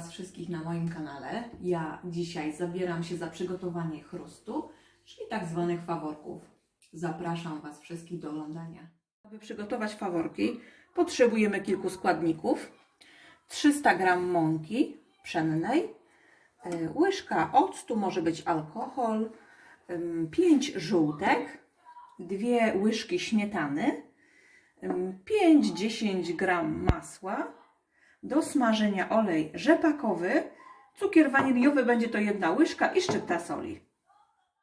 Was wszystkich na moim kanale. Ja dzisiaj zabieram się za przygotowanie chrustu, czyli tak zwanych faworków. Zapraszam Was wszystkich do oglądania. Aby przygotować faworki, potrzebujemy kilku składników. 300 g mąki pszennej, y, łyżka octu, może być alkohol, 5 żółtek, 2 łyżki śmietany, 5-10 g masła, do smażenia olej rzepakowy, cukier waniliowy będzie to jedna łyżka i szczypta soli.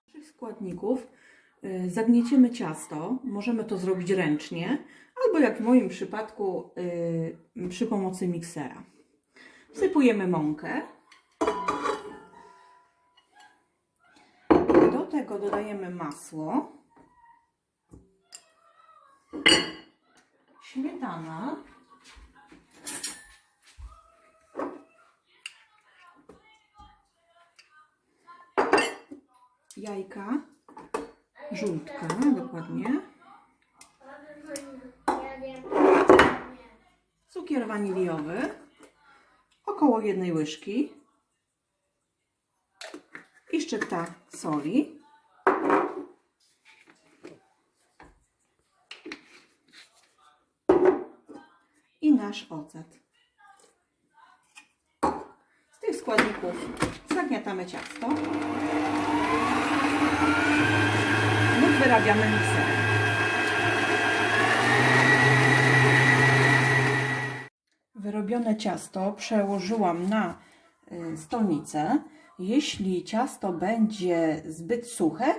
Naszych składników y, zagnieciemy ciasto. Możemy to zrobić ręcznie, albo jak w moim przypadku y, przy pomocy miksera. Wsypujemy mąkę. Do tego dodajemy masło. Śmietana. Jajka. Żółtka, dokładnie. Cukier waniliowy. Około jednej łyżki. I szczypta soli. I nasz ocet. Z tych składników zagniatamy ciasto Wyrobione ciasto przełożyłam na y, stolnicę. Jeśli ciasto będzie zbyt suche,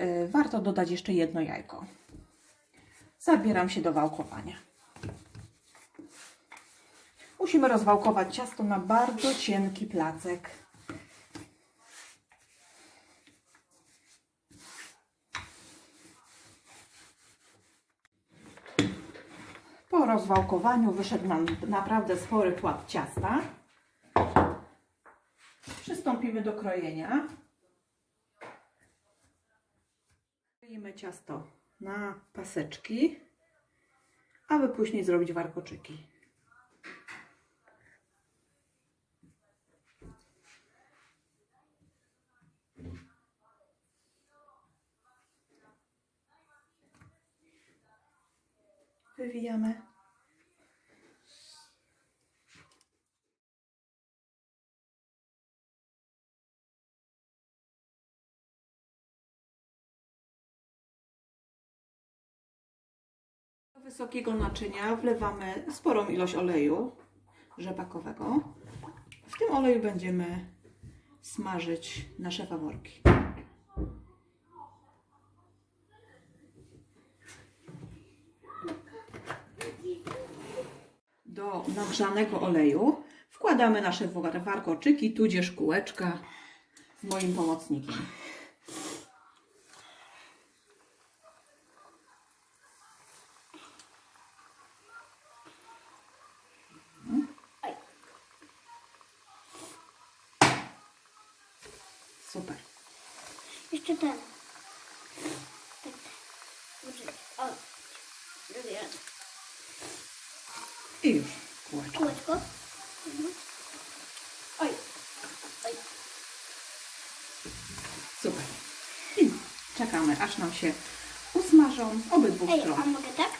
y, warto dodać jeszcze jedno jajko. Zabieram się do wałkowania. Musimy rozwałkować ciasto na bardzo cienki placek. Po rozwałkowaniu wyszedł nam naprawdę spory płat ciasta. Przystąpimy do krojenia. Kroimy ciasto na paseczki, aby później zrobić warkoczyki. Wywijamy. Wysokiego naczynia wlewamy sporą ilość oleju rzepakowego. W tym oleju będziemy smażyć nasze faworki. Do nagrzanego oleju wkładamy nasze war- warkoczyki, tudzież kółeczka moim pomocnikiem. Super. Jeszcze ten. Tak. Poczekaj. O. Drugi raz. I już kółeczko. Kółeczko. Mhm. Oj. Oj. Super. I czekamy, aż nam się usmażą z obydwu Ej, stron. a mogę tak?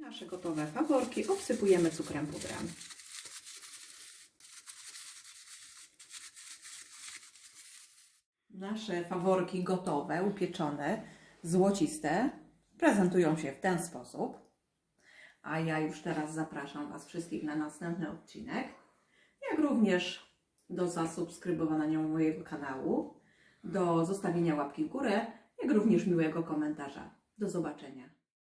Nasze gotowe faworki obsypujemy cukrem pudrem. Nasze faworki gotowe, upieczone, złociste, prezentują się w ten sposób. A ja już teraz zapraszam Was wszystkich na następny odcinek, jak również do zasubskrybowania mojego kanału, do zostawienia łapki w górę, jak również miłego komentarza. Do zobaczenia.